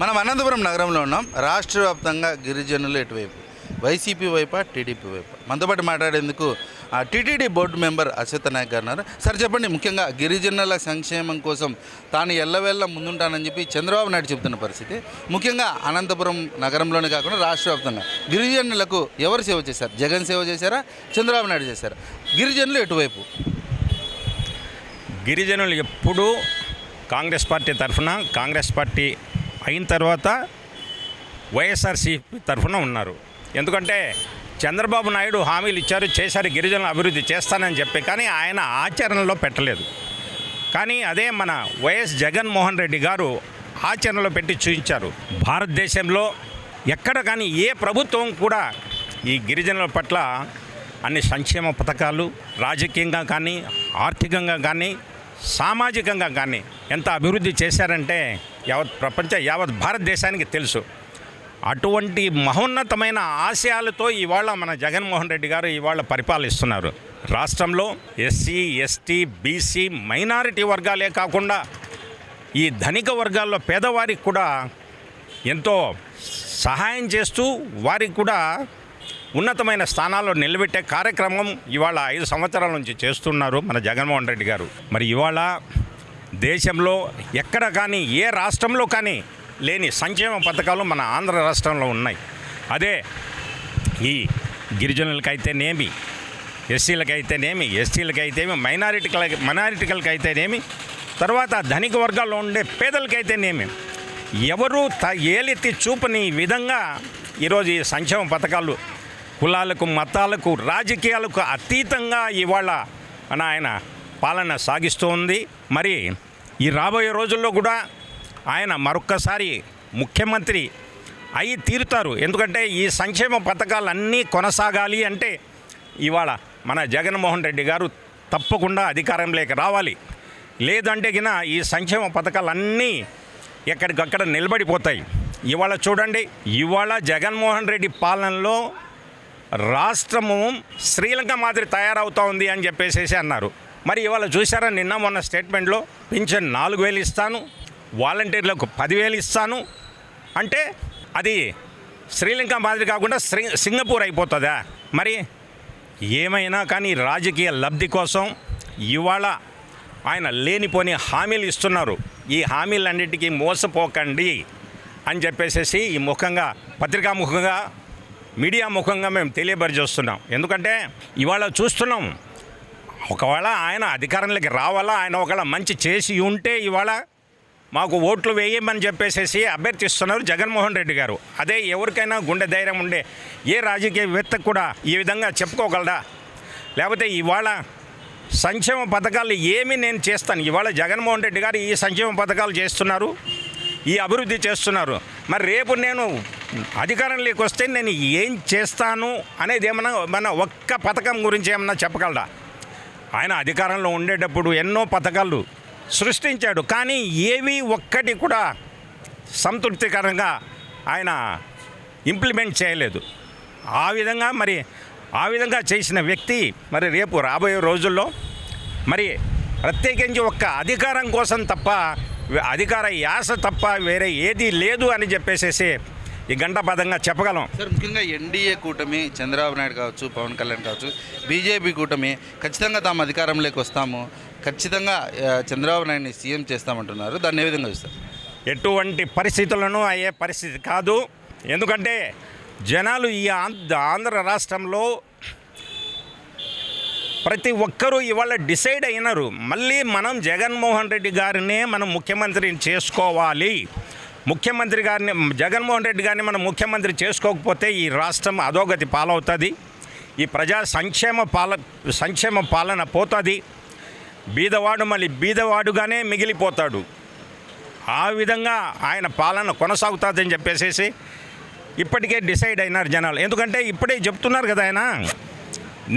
మనం అనంతపురం నగరంలో ఉన్నాం. రాష్ట్ర వ్యాప్తంగా గిరిజనులు ఎటువైపు? వైసీపీ వైపా టీడీపీ వైపు? మనతో పాటు మాట్లాడేందుకు ఆ TTD board member Ashwath Nayak garu ఉన్నారు. సార్ చెప్పండి ముఖ్యంగా గిరిజనుల సంక్షేమం కోసం తాను ఎల్లవేళ్ళ ముందుంటానని చెప్పి చంద్రబాబు నాయుడు చెబుతున్న పరిస్థితి. ముఖ్యంగా అనంతపురం నగరంలోనే కాకుండా రాష్ట్ర వ్యాప్తంగా గిరిజనులకు ఎవరు సేవ చేశారు? జగన్ సేవ చేశారా? చంద్రబాబు నాయుడు చేశారా? గిరిజనులు ఎటువైపు? గిరిజనులు ఎప్పుడూ కాంగ్రెస్ పార్టీ తరఫున కాంగ్రెస్ పార్టీ అయిన తర్వాత వైఎస్ఆర్సీపీ తరఫున ఉన్నారు. ఎందుకంటే చంద్రబాబు నాయుడు హామీలు ఇచ్చారు చేశారు గిరిజనుల అభివృద్ధి చేస్తానని చెప్పి కానీ ఆయన ఆచరణలో పెట్టలేదు. కానీ అదే మన వైఎస్ జగన్మోహన్ రెడ్డి గారు ఆచరణలో పెట్టి చూపించారు. భారతదేశంలో ఎక్కడ కానీ ఏ ప్రభుత్వం కూడా ఈ గిరిజనుల పట్ల అన్ని సంక్షేమ పథకాలు రాజకీయంగా కానీ ఆర్థికంగా కానీ సామాజికంగా కానీ ఎంత అభివృద్ధి చేశారంటే యావత్ ప్రపంచ యావత్ భారతదేశానికి తెలుసు. అటువంటి మహోన్నతమైన ఆశయాలతో ఇవాళ మన జగన్మోహన్ రెడ్డి గారు ఇవాళ పరిపాలిస్తున్నారు. రాష్ట్రంలో ఎస్సీ ఎస్టీ బీసీ మైనారిటీ వర్గాలే కాకుండా ఈ ధనిక వర్గాల్లో పేదవారికి కూడా ఎంతో సహాయం చేస్తూ వారికి కూడా ఉన్నతమైన స్థానాల్లో నిలబెట్టే కార్యక్రమం ఇవాళ ఐదు సంవత్సరాల నుంచి చేస్తున్నారు మన జగన్మోహన్ రెడ్డి గారు. మరి ఇవాళ దేశంలో ఎక్కడ కానీ ఏ రాష్ట్రంలో కానీ లేని సంక్షేమ పథకాలు మన ఆంధ్ర రాష్ట్రంలో ఉన్నాయి. అదే ఈ గిరిజనులకైతేనేమి ఎస్సీలకైతేనేమి ఎస్టీలకైతేమి మైనారిటీల మైనారిటీలకైతేనేమి తర్వాత ధనిక వర్గాల్లో ఉండే పేదలకైతేనేమి ఎవరు త ఏలెత్తి చూపని విధంగా ఈరోజు ఈ సంక్షేమ పథకాలు కులాలకు మతాలకు రాజకీయాలకు అతీతంగా ఇవాళ మన ఆయన పాలన సాగిస్తూ ఉంది మరి ఈ రాబోయే రోజుల్లో కూడా ఆయన మరొక్కసారి ముఖ్యమంత్రి అయి తీరుతారు. ఎందుకంటే ఈ సంక్షేమ పథకాలన్నీ కొనసాగాలి అంటే ఇవాళ మన జగన్మోహన్ రెడ్డి గారు తప్పకుండా అధికారంలోకి రావాలి. లేదంటే గిన ఈ సంక్షేమ పథకాలన్నీ ఎక్కడికక్కడ నిలబడిపోతాయి. ఇవాళ చూడండి ఇవాళ జగన్మోహన్ రెడ్డి పాలనలో రాష్ట్రము శ్రీలంక మాదిరి తయారవుతోంది అని చెప్పేసేసి అన్నారు. మరి ఇవాళ చూసారా నిన్న మొన్న స్టేట్మెంట్లో పింఛన్ నాలుగు వేలు ఇస్తాను వాలంటీర్లకు పదివేలు ఇస్తాను. అంటే అది శ్రీలంక మాదిరి కాకుండా శ్రీ సింగపూర్ అయిపోతుందా? మరి ఏమైనా కానీ రాజకీయ లబ్ధి కోసం ఇవాళ ఆయన లేనిపోని హామీలు ఇస్తున్నారు. ఈ హామీలన్నిటికీ మోసపోకండి అని చెప్పేసేసి ఈ ముఖంగా పత్రికా ముఖంగా మీడియా ముఖంగా మేము తెలియపరిచేస్తున్నాం ఎందుకంటే ఇవాళ చూస్తున్నాం ఒకవేళ ఆయన అధికారంలోకి రావాలా ఆయన ఒకవేళ మంచి చేసి ఉంటే ఇవాళ మాకు ఓట్లు వేయమని చెప్పేసేసి అభ్యర్థిస్తున్నారు జగన్మోహన్ రెడ్డి గారు. అదే ఎవరికైనా గుండె ధైర్యం ఉండే ఏ రాజకీయవేత్త కూడా ఈ విధంగా చెప్పుకోగలడా లేకపోతే ఇవాళ సంక్షేమ పథకాలు ఏమి నేను చేస్తాను? ఇవాళ జగన్మోహన్ రెడ్డి గారు ఈ సంక్షేమ పథకాలు చేస్తున్నారు ఈ అభివృద్ధి చేస్తున్నారు. మరి రేపు నేను అధికారంలోకి వస్తే నేను ఏం చేస్తాను అనేది ఏమన్నా మన ఒక్క పథకం గురించి ఏమన్నా చెప్పగలరా? ఆయన అధికారంలో ఉండేటప్పుడు ఎన్నో పథకాలు సృష్టించాడు. కానీ ఏవి ఒక్కటి కూడా సంతృప్తికరంగా ఆయన ఇంప్లిమెంట్ చేయలేదు. ఆ విధంగా మరి ఆ విధంగా చేసిన వ్యక్తి మరి రేపు రాబోయే రోజుల్లో మరి ప్రత్యేకించి ఒక్క అధికారం కోసం తప్ప అధికార యాస తప్ప వేరే ఏది లేదు అని చెప్పేసేసి ఈ గంట పదంగా చెప్పగలం. సార్ ముఖ్యంగా ఎన్డీఏ కూటమి చంద్రబాబు నాయుడు కావచ్చు పవన్ కళ్యాణ్ కావచ్చు బీజేపీ కూటమి ఖచ్చితంగా తాము అధికారంలోకి వస్తాము. ఖచ్చితంగా చంద్రబాబు నాయుడిని సీఎం చేస్తామంటున్నారు. దాన్ని ఏ విధంగా చూస్తారు? ఎటువంటి పరిస్థితులను అయ్యే పరిస్థితి కాదు. ఎందుకంటే జనాలు ఈ ఆంధ్ర ఆంధ్ర రాష్ట్రంలో ప్రతి ఒక్కరూ ఇవాళ డిసైడ్ అయినారు. మళ్ళీ మనం జగన్మోహన్ రెడ్డి గారినే మనం ముఖ్యమంత్రిని చేసుకోవాలి. ముఖ్యమంత్రి గారిని జగన్మోహన్ రెడ్డి గారిని మనం ముఖ్యమంత్రి చేసుకోకపోతే ఈ రాష్ట్రం అధోగతి పాలవుతుంది. ఈ ప్రజా సంక్షేమ పాల సంక్షేమ పాలన పోతుంది. బీదవాడు మళ్ళీ బీదవాడుగానే మిగిలిపోతాడు. ఆ విధంగా ఆయన పాలన కొనసాగుతుందని చెప్పేసేసి ఇప్పటికే డిసైడ్ అయినారు జనాలు. ఎందుకంటే ఇప్పుడే చెప్తున్నారు కదా ఆయన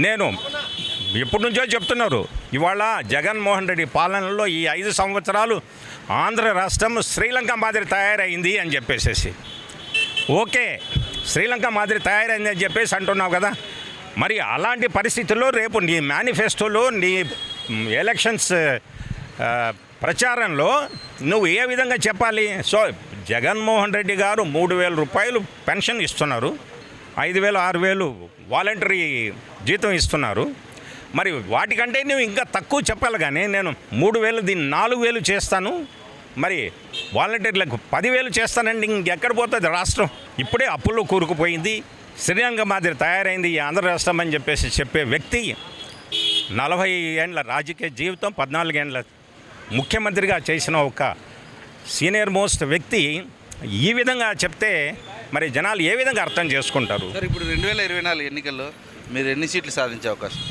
నేను ఎప్పటి నుంచో చెప్తున్నారు. ఇవాళ జగన్మోహన్ రెడ్డి పాలనలో ఈ ఐదు సంవత్సరాలు ఆంధ్ర రాష్ట్రం శ్రీలంక మాదిరి తయారైంది అని చెప్పేసేసి. ఓకే శ్రీలంక మాదిరి తయారైంది అని చెప్పేసి అంటున్నావు కదా. మరి అలాంటి పరిస్థితుల్లో రేపు నీ మేనిఫెస్టోలో నీ ఎలక్షన్స్ ప్రచారంలో నువ్వు ఏ విధంగా చెప్పాలి? సో జగన్మోహన్ రెడ్డి గారు మూడు వేల రూపాయలు పెన్షన్ ఇస్తున్నారు. ఐదు వేలు ఆరు వేలు వాలంటరీ జీతం ఇస్తున్నారు. మరి వాటికంటే నువ్వు ఇంకా తక్కువ చెప్పాలి కానీ నేను మూడు వేలు దీన్ని నాలుగు వేలు చేస్తాను. మరి వాలంటీర్లకు పదివేలు చేస్తానండి ఇంకెక్కడ పోతుంది రాష్ట్రం? ఇప్పుడే అప్పుల్లో కూరుకుపోయింది. శ్రీరంగ మాదిరి తయారైంది ఈ ఆంధ్ర రాష్ట్రం అని చెప్పేసి చెప్పే వ్యక్తి నలభై ఏండ్ల రాజకీయ జీవితం పద్నాలుగేండ్ల ముఖ్యమంత్రిగా చేసిన ఒక సీనియర్ మోస్ట్ వ్యక్తి ఈ విధంగా చెప్తే మరి జనాలు ఏ విధంగా అర్థం చేసుకుంటారు? ఇప్పుడు రెండు వేల ఇరవై నాలుగు ఎన్నికల్లో మీరు ఎన్ని సీట్లు సాధించే అవకాశం?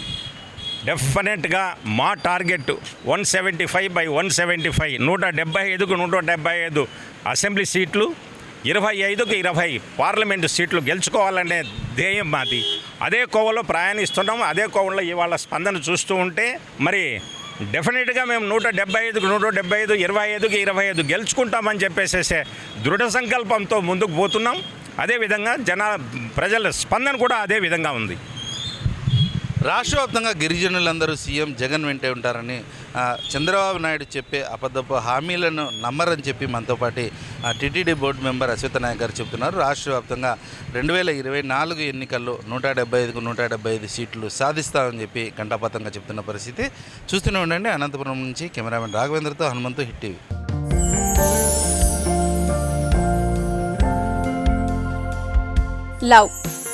డెఫినెట్గా మా target one seventy five by one seventy five. నూట డెబ్బై ఐదుకు నూట డెబ్బై ఐదు అసెంబ్లీ సీట్లు ఇరవై ఐదుకు ఇరవై పార్లమెంటు సీట్లు గెలుచుకోవాలనే ధ్యేయం మాది. అదే కోవలో ప్రయాణిస్తున్నాం అదే కోవలో ఇవాళ స్పందన చూస్తూ ఉంటే మరి డెఫినెట్గా మేము నూట డెబ్బై ఐదుకు నూట డెబ్బై ఐదు ఇరవై ఐదుకి ఇరవై ఐదు గెలుచుకుంటామని చెప్పేసేసే దృఢ సంకల్పంతో ముందుకు పోతున్నాం. అదేవిధంగా జన ప్రజల స్పందన కూడా అదే విధంగా ఉంది. రాష్ట్ర వ్యాప్తంగా గిరిజనులందరూ సీఎం జగన్ వెంటే ఉంటారని చంద్రబాబు నాయుడు చెప్పే అబద్ధపు హామీలను నమ్మరని చెప్పి మనతో పాటు TTD board member Ashwath Nayak garu చెప్తున్నారు. రాష్ట్ర వ్యాప్తంగా రెండు వేల ఇరవై నాలుగు ఎన్నికల్లో నూట డెబ్బై ఐదుకు నూట డెబ్బై ఐదు సీట్లు సాధిస్తామని చెప్పి గంటాపతంగా చెప్తున్న పరిస్థితి. చూస్తూనే ఉండండి. అనంతపురం నుంచి కెమెరామెన్ రాఘవేంద్రతో హనుమంతు హిట్ టీవీ. లవ్.